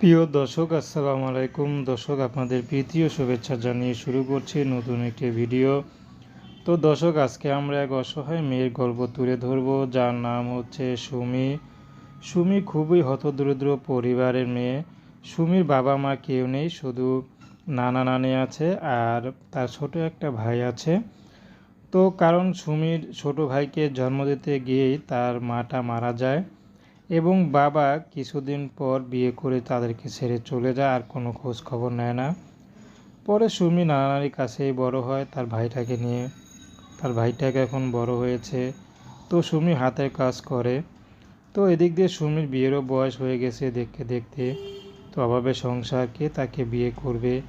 প্রিয় দর্শক, আসসালামু আলাইকুম। দর্শক, আপনাদের প্রীতীয় শুভেচ্ছা জানিয়ে শুরু করছি নতুন একটি ভিডিও। তো দর্শক, আজকে আমরা এক অসহায় মেয়ের গল্প তুলে ধরব। যার নাম হচ্ছে সুমি। সুমি খুবই হতদরিদ্র পরিবারের মেয়ে। সুমির বাবা মা কেউ নেই, শুধু নানা নানি আছে আর তার ছোট একটা ভাই আছে। তো কারণ সুমির ছোট ভাইকে জন্ম দিতে গিয়েই তার মাটা মারা যায়। এবং বাবা কিছুদিন পর বিয়ে করে তাদেরকে ছেড়ে চলে যায়, আর কোনো খোঁজ খবর নেয় না। পরে সুমি নানার কাছেই বড় হয়, তার ভাইটাকে নিয়ে। তার ভাইটাকে এখন বড় হয়েছে। তো সুমি হাতের কাজ করে। তো এদিক দিয়ে সুমির বিয়েরও বয়স হয়ে গেছে দেখতে দেখতে। তো অভাবে সংসারকে তাকে বিয়ে করবে।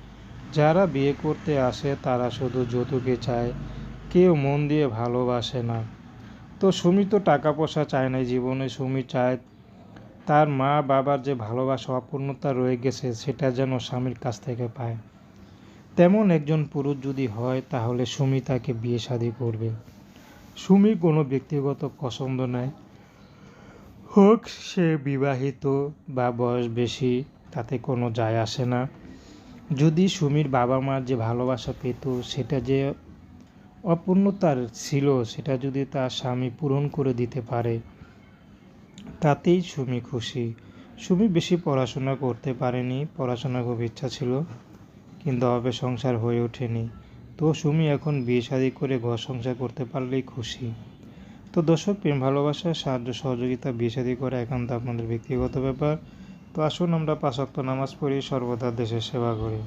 যারা বিয়ে করতে আসে, তারা শুধু যৌতুকে চায়। কেউ মন দিয়ে ভালোবাসে না। তো সুমি তো টাকা পয়সা চায় না জীবনে। সুমি চায় তার মা বাবার যে ভালোবাসা, অপূর্ণতা রয়ে গেছে, সেটা যেন স্বামীর কাছ থেকে পায়। তেমন একজন পুরুষ যদি হয়, তাহলে সুমি তাকে বিয়ে শাদী করবে। সুমি কোনো ব্যক্তিগত পছন্দ নাই। হোক, সে বিবাহিত বা বয়স বেশি, তাতে কোনো যায় আসে না। যদি সুমির বাবা মার যে ভালোবাসা পেত, সেটা যে অপূর্ণতার ছিল সেটা যদি তার স্বামী পূরণ করে দিতে পারে, তাতেই সুমি খুশি। সুমি বেশি পড়াশোনা করতে পারেনি পড়াশোনা খুব ইচ্ছা ছিল, কিন্তু অভাবে সংসার হয়ে ওঠেনি। তো সুমি এখন বিয়ে শাদী করে ঘর সংসার করতে পারলেই খুশি। তো দর্শক, প্রেম, ভালোবাসা, সাহায্য, সহযোগিতা, বিয়ে শাদী করা একান্ত আপনাদের ব্যক্তিগত ব্যাপার। তো আসুন আমরা পাঁচ ওয়াক্ত নামাজ পড়ি, সর্বদা দেশের সেবা করি।